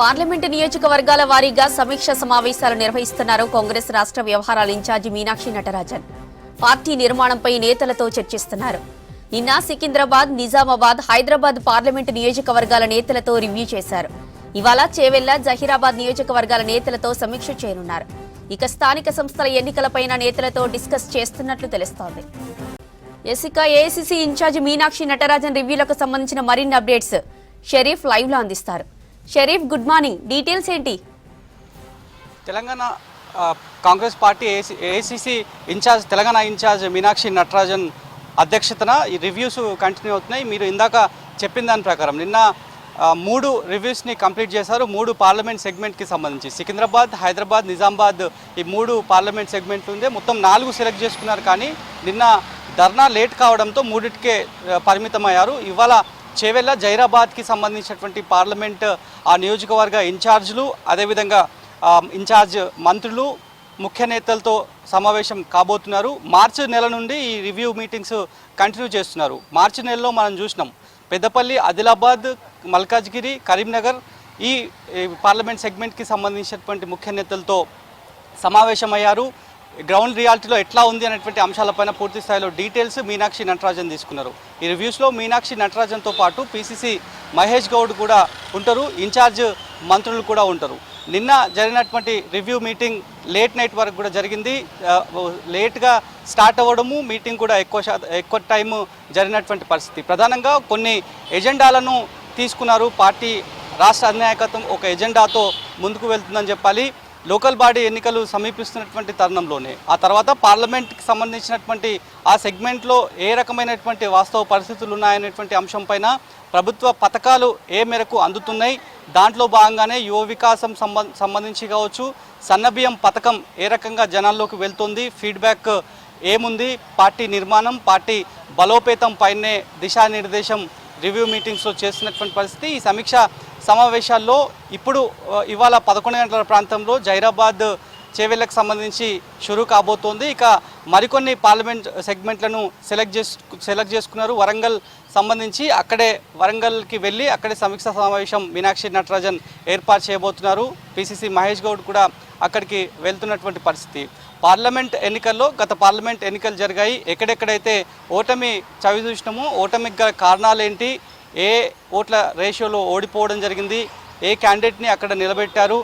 Parliament నియోజకవర్గాల వారీగా సమీక్ష సమావేశాలు నిర్వహిస్తున్నారు కాంగ్రెస్ రాష్ట్ర వ్యవహారాల ఇన్ఛార్జి మీనాక్షి నటరాజన్. పార్టీ నిర్మాణంపై నేతలతో చర్చిస్తున్నారు. నిన్న సికింద్రాబాద్ నిజామాబాద్ హైదరాబాద్ పార్లమెంటు నియోజకవర్గాల నేతలతో రివ్యూ చేశారు. ఇవాళ చేవెళ్ళ జహీరాబాద్ నియోజకవర్గాల నేతలతో సమీక్ష చేయనున్నారు. ఇక స్థానిక సంస్థల ఎన్నికలపైన నేతలతో డిస్కస్ చేస్తున్నట్లు తెలుస్తోంది. ఎసిక AICC in charge Meenakshi Natarajan రివ్యూలకు సంబంధించిన మరిన్ని అప్డేట్స్ షరీఫ్ లైవ్లో అందిస్తారు. Sharif good morning. డీటెయిల్స్ ఏంటి? Telangana Congress party AC ACC incharge Telangana incharge Meenakshi Natarajan అధ్యక్షతన ఈ రివ్యూస్ కంటిన్యూ అవుతున్నాయి. మీరు ఇందాక చెప్పిన దాని ప్రకారం నిన్న మూడు రివ్యూస్ని కంప్లీట్ చేశారు. మూడు పార్లమెంట్ సెగ్మెంట్కి సంబంధించి సికింద్రాబాద్ హైదరాబాద్ నిజామాబాద్ ఈ మూడు పార్లమెంట్ సెగ్మెంట్లు ఉందే మొత్తం నాలుగు సెలెక్ట్ చేసుకున్నారు కానీ నిన్న ధర్నా లేట్ కావడంతో మూడిటికే పరిమితమయ్యారు. ఇవాళ చేవెళ్ళ జైరాబాద్కి సంబంధించినటువంటి పార్లమెంట్ ఆ నియోజకవర్గ ఇన్ఛార్జ్లు అదేవిధంగా ఇన్ఛార్జ్ మంత్రులు ముఖ్య నేతలతో సమావేశం కాబోతున్నారు. మార్చి నెల నుండి ఈ రివ్యూ మీటింగ్స్ కంటిన్యూ చేస్తున్నారు. మార్చి నెలలో మనం చూసినాం. పెద్దపల్లి ఆదిలాబాద్ మల్కాజ్గిరి కరీంనగర్ ఈ పార్లమెంట్ సెగ్మెంట్కి సంబంధించినటువంటి ముఖ్య నేతలతో సమావేశమయ్యారు. గ్రౌండ్ రియాలిటీలో ఎట్లా ఉంది అనేటువంటి అంశాలపైన పూర్తి స్థాయిలో డీటెయిల్స్ మీనాక్షి నటరాజన్ తీసుకున్నారు. ఈ రివ్యూస్లో మీనాక్షి నటరాజన్తో పాటు పీసీసీ మహేష్ గౌడ్ కూడా ఉంటారు ఇన్ఛార్జ్ మంత్రులు కూడా ఉంటారు. నిన్న జరిగినటువంటి రివ్యూ మీటింగ్ లేట్ నైట్ వరకు కూడా జరిగింది. లేట్గా స్టార్ట్ అవ్వడము మీటింగ్ కూడా ఎక్కువ శాతం ఎక్కువ టైం జరిగినటువంటి పరిస్థితి. ప్రధానంగా కొన్ని ఎజెండాలను తీసుకున్నారు పార్టీ రాష్ట్ర అధినాయకత్వం ఒక ఎజెండాతో ముందుకు వెళ్తుందని చెప్పాలి. లోకల్ బాడీ ఎన్నికలు సమీపిస్తున్నటువంటి తరుణంలోనే ఆ తర్వాత పార్లమెంట్కి సంబంధించినటువంటి ఆ సెగ్మెంట్లో ఏ రకమైనటువంటి వాస్తవ పరిస్థితులు ఉన్నాయనేటువంటి అంశంపైన ప్రభుత్వ పథకాలు ఏ మేరకు అందుతున్నాయి దాంట్లో భాగంగానే యువ వికాసం సంబంధించి కావచ్చు సన్నబియ్యం పథకం ఏ రకంగా జనాల్లోకి వెళ్తుంది ఫీడ్బ్యాక్ ఏముంది పార్టీ నిర్మాణం పార్టీ బలోపేతం పైనే దిశానిర్దేశం రివ్యూ మీటింగ్స్లో చేస్తున్నటువంటి పరిస్థితి. ఈ సమీక్ష సమావేశాల్లో ఇప్పుడు ఇవాళ పదకొండు గంటల ప్రాంతంలో జైరాబాద్ చేవెళ్ళకు సంబంధించి షురూ కాబోతోంది. ఇక మరికొన్ని పార్లమెంట్ సెగ్మెంట్లను సెలెక్ట్ చేసు సెలెక్ట్ చేసుకున్నారు వరంగల్ సంబంధించి. అక్కడే వరంగల్కి వెళ్ళి అక్కడే సమీక్ష సమావేశం మీనాక్షి నటరాజన్ ఏర్పాటు చేయబోతున్నారు. పిసిసి మహేష్ గౌడ్ కూడా అక్కడికి వెళ్తున్నటువంటి పరిస్థితి. పార్లమెంట్ ఎన్నికల్లో గత పార్లమెంట్ ఎన్నికలు జరిగాయి. ఎక్కడెక్కడైతే ఓటమి చవి చూసినామో ఓటమికి గల కారణాలు ఏంటి ఏ ఓట్ల రేషియోలో ఓడిపోవడం జరిగింది ఏ క్యాండిడేట్ని అక్కడ నిలబెట్టారు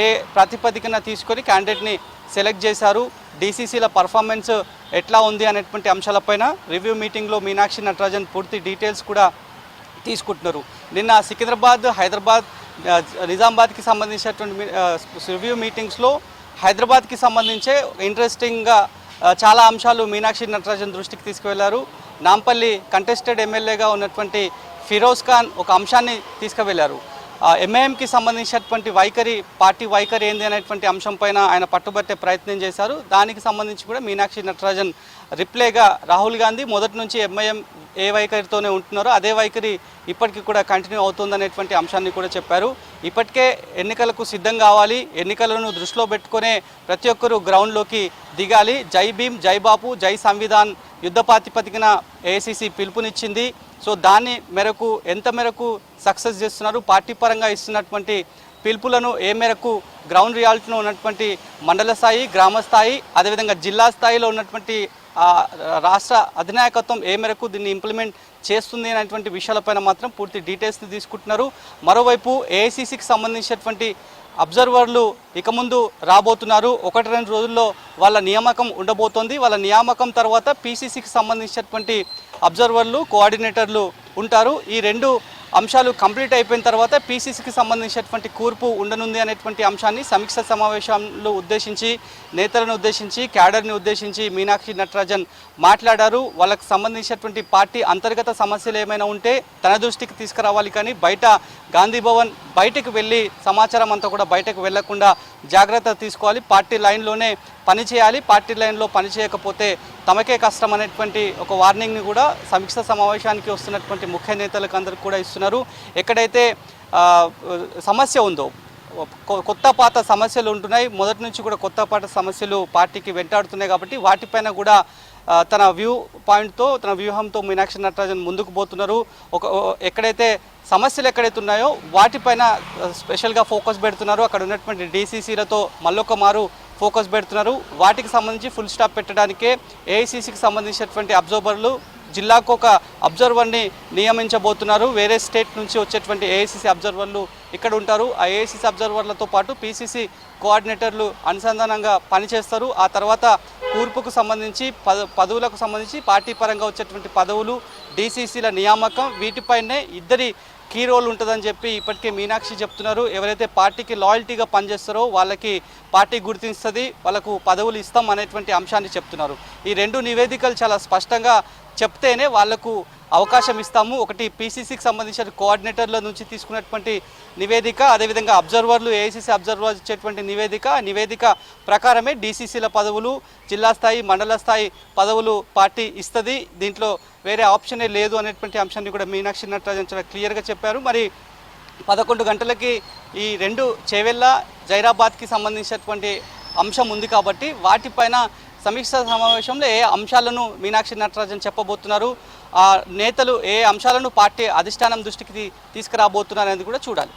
ఏ ప్రాతిపదికన తీసుకొని క్యాండిడేట్ని సెలెక్ట్ చేశారు డీసీసీల పర్ఫార్మెన్స్ ఎట్లా ఉంది అనేటువంటి అంశాలపైన రివ్యూ మీటింగ్లో మీనాక్షి నటరాజన్ పూర్తి డీటెయిల్స్ కూడా తీసుకుంటున్నారు. నిన్న సికింద్రాబాద్ హైదరాబాద్ నిజామాబాద్కి సంబంధించినటువంటి రివ్యూ మీటింగ్స్లో హైదరాబాద్కి సంబంధించే ఇంట్రెస్టింగ్గా చాలా అంశాలు మీనాక్షి నటరాజన్ దృష్టికి తీసుకువెళ్ళారు. నాంపల్లి కంటెస్టెడ్ ఎమ్మెల్యేగా ఉన్నటువంటి ఫిరోజ్ ఖాన్ ఒక అంశాన్ని తీసుకువెళ్ళారు. ఎంఐఎంకి సంబంధించినటువంటి వైఖరి పార్టీ వైఖరి ఏంది అనేటువంటి అంశం పైన ఆయన పట్టుబట్టే ప్రయత్నం చేశారు. దానికి సంబంధించి కూడా మీనాక్షి నటరాజన్ రిప్లేగా రాహుల్ గాంధీ మొదటి నుంచి ఎంఐఎం ఏ వైఖరితోనే ఉంటున్నారో అదే వైఖరి ఇప్పటికీ కూడా కంటిన్యూ అవుతుందనేటువంటి అంశాన్ని కూడా చెప్పారు. ఇప్పటికే ఎన్నికలకు సిద్ధం కావాలి ఎన్నికలను దృష్టిలో పెట్టుకునే ప్రతి ఒక్కరూ గ్రౌండ్లోకి దిగాలి. జై భీమ్ జై బాపు జై సంవిధాన్ యుద్ధ ప్రాతిపదికన ఏసీసీ పిలుపునిచ్చింది. సో దాని మేరకు ఎంత మేరకు సక్సెస్ చేస్తున్నారు పార్టీ పరంగా ఇస్తున్నటువంటి పిలుపులను ఏ మేరకు గ్రౌండ్ రియాలిటీలో ఉన్నటువంటి మండల స్థాయి గ్రామ స్థాయి అదేవిధంగా జిల్లా స్థాయిలో ఉన్నటువంటి రాష్ట్ర అధినాయకత్వం ఏ మేరకు దీన్ని ఇంప్లిమెంట్ చేస్తుంది అనేటువంటి విషయాలపైన మాత్రం పూర్తి డీటెయిల్స్ని తీసుకుంటున్నారు. మరోవైపు ఏఐసిసికి సంబంధించినటువంటి అబ్జర్వర్లు ఇక ముందు రాబోతున్నారు. ఒకటి రెండు రోజుల్లో వాళ్ళ నియామకం ఉండబోతోంది. వాళ్ళ నియామకం తర్వాత పీసీసీకి సంబంధించినటువంటి అబ్జర్వర్లు కోఆర్డినేటర్లు ఉంటారు. ఈ రెండు అంశాలు కంప్లీట్ అయిపోయిన తర్వాత పీసీసీకి సంబంధించినటువంటి కూర్పు ఉండనుంది అనేటువంటి అంశాన్ని సమీక్ష సమావేశంలో ఉద్దేశించి నేతలను ఉద్దేశించి క్యాడర్ని ఉద్దేశించి మీనాక్షి నటరాజన్ మాట్లాడారు. వాళ్ళకి సంబంధించినటువంటి పార్టీ అంతర్గత సమస్యలు ఏమైనా ఉంటే తన దృష్టికి తీసుకురావాలి కానీ బయట గాంధీ భవన్ బయటకు వెళ్ళి సమాచారం అంతా కూడా బయటకు వెళ్ళకుండా జాగ్రత్త తీసుకోవాలి. పార్టీ లైన్లోనే పని చేయాలి పార్టీ లైన్లో పని చేయకపోతే తమకే కష్టం అనేటువంటి ఒక వార్నింగ్ని కూడా సమీక్ష సమావేశానికి వస్తున్నటువంటి ముఖ్య నేతలకు అందరికి కూడా ఇస్తున్నారు. ఎక్కడైతే సమస్య ఉందో కొ- కొత్త పాత సమస్యలు ఉంటున్నాయి. మొదటి నుంచి కూడా కొత్త పాత సమస్యలు పార్టీకి వెంటాడుతున్నాయి కాబట్టి వాటిపైన కూడా తన వ్యూ పాయింట్తో తన వ్యూహంతో మీనాక్షి నటరాజన్ ముందుకు పోతున్నారు. ఒక ఎక్కడైతే సమస్యలు ఎక్కడైతే ఉన్నాయో వాటిపైన స్పెషల్గా ఫోకస్ పెడుతున్నారు. అక్కడ ఉన్నటువంటి డీసీసీలతో మళ్ళొక మారు ఫోకస్ పెడుతున్నారు. వాటికి సంబంధించి ఫుల్ స్టాప్ పెట్టడానికే ఏఐసిసికి సంబంధించినటువంటి అబ్జర్వర్లు జిల్లాకు ఒక అబ్జర్వర్ని నియమించబోతున్నారు. వేరే స్టేట్ నుంచి వచ్చేటువంటి ఏఐసిసి అబ్జర్వర్లు ఇక్కడ ఉంటారు. ఆ ఏఐసిసి అబ్జర్వర్లతో పాటు పీసీసీ కోఆర్డినేటర్లు అనుసంధానంగా పనిచేస్తారు. ఆ తర్వాత కూర్పుకు సంబంధించి పద పదవులకు సంబంధించి పార్టీ పరంగా వచ్చేటువంటి పదవులు డీసీసీల నియామకం వీటిపైనే ఇద్దరి కీ రోల్ ఉంటుందని చెప్పి ఇప్పటికే మీనాక్షి చెప్తున్నారు. ఎవరైతే పార్టీకి లాయల్టీగా పనిచేస్తారో వాళ్ళకి పార్టీ గుర్తిస్తుంది వాళ్ళకు పదవులు ఇస్తాం అనేటువంటి అంశాన్ని చెప్తున్నారు. ఈ రెండు నివేదికలు చాలా స్పష్టంగా చెప్తేనే వాళ్ళకు అవకాశం ఇస్తాము. ఒకటి పీసీసీకి సంబంధించిన కోఆర్డినేటర్ల నుంచి తీసుకున్నటువంటి నివేదిక అదేవిధంగా అబ్జర్వర్లు ఏఐసీసీ అబ్జర్వర్ ఇచ్చేటువంటి నివేదిక. నివేదిక ప్రకారమే డీసీసీల పదవులు జిల్లా స్థాయి మండల స్థాయి పదవులు పార్టీ ఇస్తుంది. దీంట్లో వేరే ఆప్షనే లేదు అనేటువంటి అంశాన్ని కూడా మీనాక్షి నటరాజన్ చాలా క్లియర్గా చెప్పారు. మరి పదకొండు గంటలకి ఈ రెండు చేవెళ్ళ జైరాబాద్కి సంబంధించినటువంటి అంశం ఉంది కాబట్టి వాటిపైన సమీక్ష సమావేశంలో ఏ అంశాలను మీనాక్షి నటరాజన్ చెప్పబోతున్నారు ఆ నేతలు ఏ అంశాలను పార్టీ అధిష్టానం దృష్టికి తీసుకురాబోతున్నారు అనేది కూడా చూడాలి.